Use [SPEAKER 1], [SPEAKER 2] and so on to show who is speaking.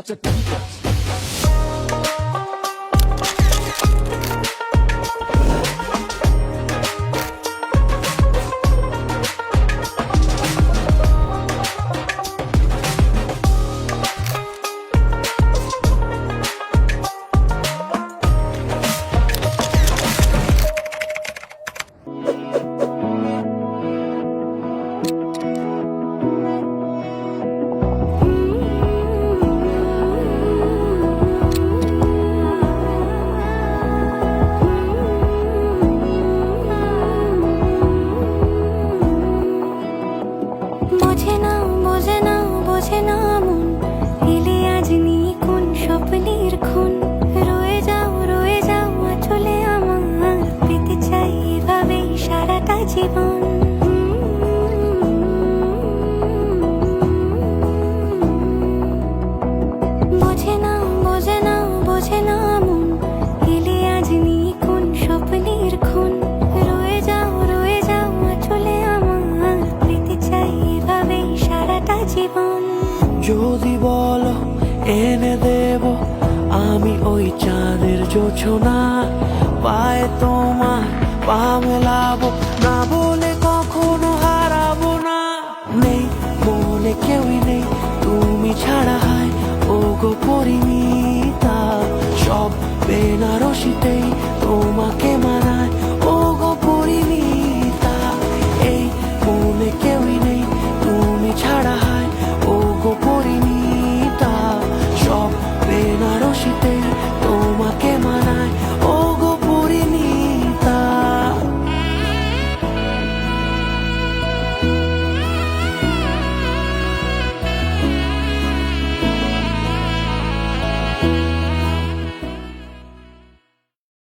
[SPEAKER 1] I
[SPEAKER 2] said, বলো, এনে দেব আমি ওই চাঁদের জোছনা। পায়ে তোমার পা মেলাবো, না বলে কখনো হারাবো না। নেই, মনে কেউই নেই, তুমি ছাড়া হয় ও গো পরিমিতা। সব বেনারসিতেই তোমাকে মানা